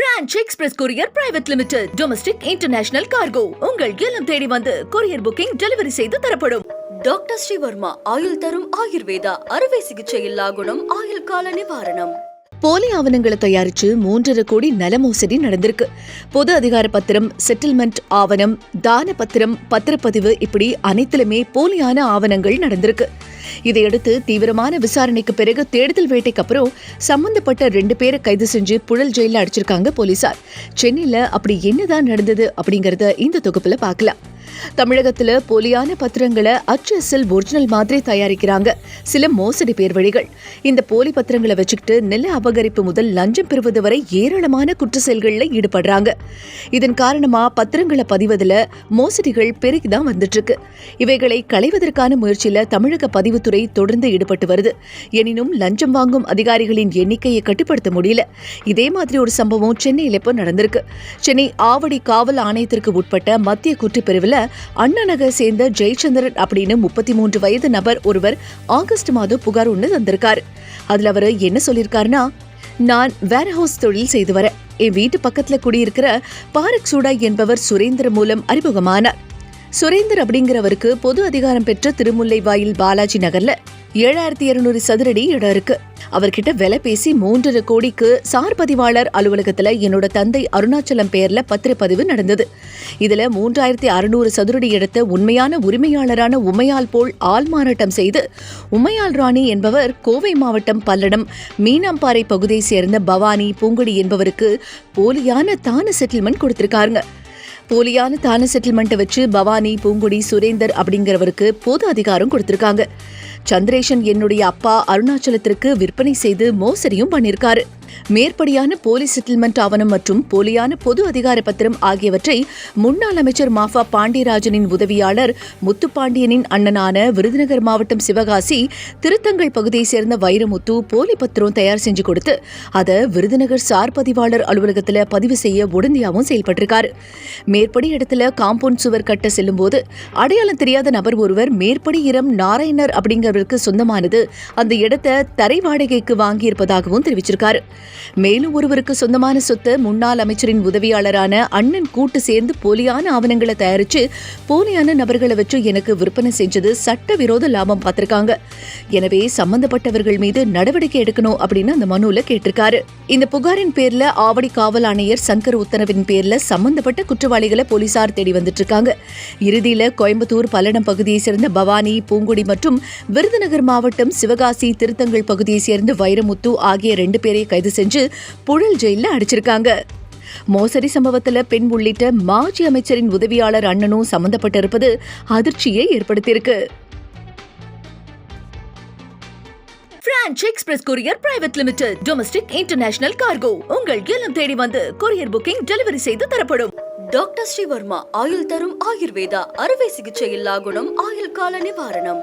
Franch express courier private limited domestic international cargo. உங்கள் இல்லம் தேடி வந்து கொரியர் புக்கிங் டெலிவரி செய்து தரப்படும். டாக்டர் ஸ்ரீவர்மா ஆயுள் தரும் ஆயுர்வேதா அறுவை சிகிச்சை இல்லா குணம் ஆயுள் கால நிவாரணம். போலி ஆவணங்களை தயாரிச்சு மூன்றரை கோடி நல மோசடி நடந்திருக்கு. பொது அதிகார பத்திரம் செட்டில்மெண்ட் ஆவணம் தான பத்திரம் பத்திரப்பதிவு இப்படி அனைத்திலுமே போலியான ஆவணங்கள் நடந்திருக்கு. இதையடுத்து தீவிரமான விசாரணைக்கு பிறகு தேடுதல் வேட்டைக்கு அப்புறம் சம்பந்தப்பட்ட ரெண்டு பேரை கைது செஞ்சு புழல் ஜெயில அடிச்சிருக்காங்க போலீசார். சென்னையில அப்படி என்னதான் நடந்தது அப்படிங்கறத இந்த தொகுப்புல பார்க்கலாம். தமிழகத்துல போலியான பத்திரங்களை அச்சஸில் ஒரிஜினல் மாதிரி தயாரிக்கிறாங்க. சில மோசடி பேர் வழிகள் இந்த போலி பத்திரங்களை வச்சுக்கிட்டு நில அபகரிப்பு முதல் லஞ்சம் பெறுவது வரை ஏராளமான குற்ற செயல்களில் ஈடுபடுறாங்க. இதன் காரணமா பத்திரங்களை பதிவதில் மோசடிகள் பெருகிதான் வந்துட்டு இருக்கு இவைகளை களைவதற்கான முயற்சியில தமிழக பதிவுத்துறை தொடர்ந்து ஈடுபட்டு வருது. எனினும் லஞ்சம் வாங்கும் அதிகாரிகளின் எண்ணிக்கையை கட்டுப்படுத்த முடியல. இதே மாதிரி ஒரு சம்பவம் சென்னையில் இப்போ நடந்திருக்கு. சென்னை ஆவடி காவல் ஆணையத்திற்கு உட்பட்ட மத்திய குற்றப்பிரிவில் அண்ணா நகர் சேர்ந்த ஜெயச்சந்திரன் அப்படின்னு முப்பத்தி மூன்று வயது நபர் ஒருவர் ஆகஸ்ட் மாதம் புகார் ஒன்று தந்திருக்காரு. அதுல அவரு என்ன சொல்லியிருக்காருன்னா நான் வேர் ஹவுஸ் தொழில் செய்து வரேன். என் வீட்டு பக்கத்துல குடியிருக்கிற பாரக் சூடா என்பவர் சுரேந்திர மூலம் அறிமுகமானார். சுரேந்தர் அப்படிங்கிறவருக்கு பொது அதிகாரம் பெற்ற திருமுல்லை வாயில் பாலாஜி நகர்ல ஏழாயிரத்தி இருநூறு சதுரடி இடம் இருக்கு. அவர்கிட்ட விலை பேசி மூன்றரை கோடிக்கு சார் பதிவாளர் அலுவலகத்துல என்னோட தந்தை அருணாச்சலம் பெயர்ல பத்திரப்பதிவு நடந்தது. இதுல மூன்றாயிரத்தி அறுநூறு சதுரடி இடத்த உண்மையான உரிமையாளரான உமையால் போல் ஆள் மாறாட்டம் செய்து உமையால் ராணி என்பவர் கோவை மாவட்டம் பல்லடம் மீனாம்பாறை பகுதியை சேர்ந்த பவானி பூங்குடி என்பவருக்கு போலியான தான செட்டில்மெண்ட் கொடுத்திருக்காருங்க. போலியான தான செட்டில்மெண்ட்டை வச்சு பவானி பூங்குடி சுரேந்தர் அப்படிங்கிறவருக்கு பொது அதிகாரம் கொடுத்திருக்காங்க. சந்திரேஷன் என்னுடைய அப்பா அருணாச்சலத்திற்கு விற்பனை செய்து மோசடியும் பண்ணியிருக்காரு. மேற்படியான போலி செட்டில்மெண்ட் ஆவணம் மற்றும் போலியான பொது அதிகார பத்திரம் ஆகியவற்றை முன்னாள் அமைச்சர் மாஃபா பாண்டியராஜனின் உதவியாளர் முத்துப்பாண்டியனின் அண்ணனான விருதுநகர் மாவட்டம் சிவகாசி திருத்தங்கள் பகுதியை சேர்ந்த வைரமுத்து போலி பத்திரம் தயார் செஞ்சு கொடுத்து அதை விருதுநகர் சார் பதிவாளர் அலுவலகத்துல பதிவு செய்ய உடனடியாகவும் செயல்பட்டிருக்காரு. மேற்படி இடத்துல காம்பவுண்ட் சுவர் கட்ட செல்லும் போது அடையாளம் தெரியாத நபர் ஒருவர் மேற்படி இரம் நாராயணர் அப்படிங்கிறவருக்கு சொந்தமானது அந்த இடத்தை தரை வாடகைக்கு வாங்கியிருப்பதாகவும் தெரிவிச்சிருக்காரு. மேலும் ஒருவருக்கு சொந்தமான சொத்து முன்னாள் அமைச்சரின் உதவியாளரான அண்ணன் கூட்டு சேர்ந்து போலியான ஆவணங்களை தயாரிச்சு போலியான நபர்களை வச்சு எனக்கு விற்பனை செஞ்சது சட்டவிரோத லாபம் பார்த்திருக்காங்க. எனவே சம்பந்தப்பட்டவர்கள் மீது நடவடிக்கை எடுக்கணும் அப்படின்னு அந்த மனுல கேட்டிருக்காரு. இந்த புகாரின் பேர்ல ஆவடி காவல் ஆணையர் சங்கர் உத்தரவின் பேர்ல சம்பந்தப்பட்ட குற்றவாளிகளை போலீசார் தேடி வந்துட்டு இருக்காங்க இறுதியில கோயம்புத்தூர் பல்லடம் பகுதியை சேர்ந்த பவானி பூங்குடி மற்றும் விருதுநகர் மாவட்டம் சிவகாசி திருத்தங்கள் பகுதியை சேர்ந்த வைரமுத்து ஆகிய ரெண்டு பேரை கைது செஞ்சு புழல் ஜெயில அடிச்சிருக்காங்க. மோசடி சம்பவத்துல பெண் உள்ளிட்ட மாஜி அமைச்சரின் உதவியாளர் அண்ணனும் சம்பந்தப்பட்டிருப்பது அதிர்ச்சியை ஏற்படுத்தியிருக்கு. Franch express courier private limited domestic international cargo உங்கள் இல்லம் தேடி வந்து கொரியர் புக்கிங் டெலிவரி செய்து தரப்படும். டாக்டர் ஸ்ரீவர்மா ஆயுள் தரும் ஆயுர்வேதா அறுவை சிகிச்சை இல்லா குணம் ஆயுள் கால நிவாரணம்.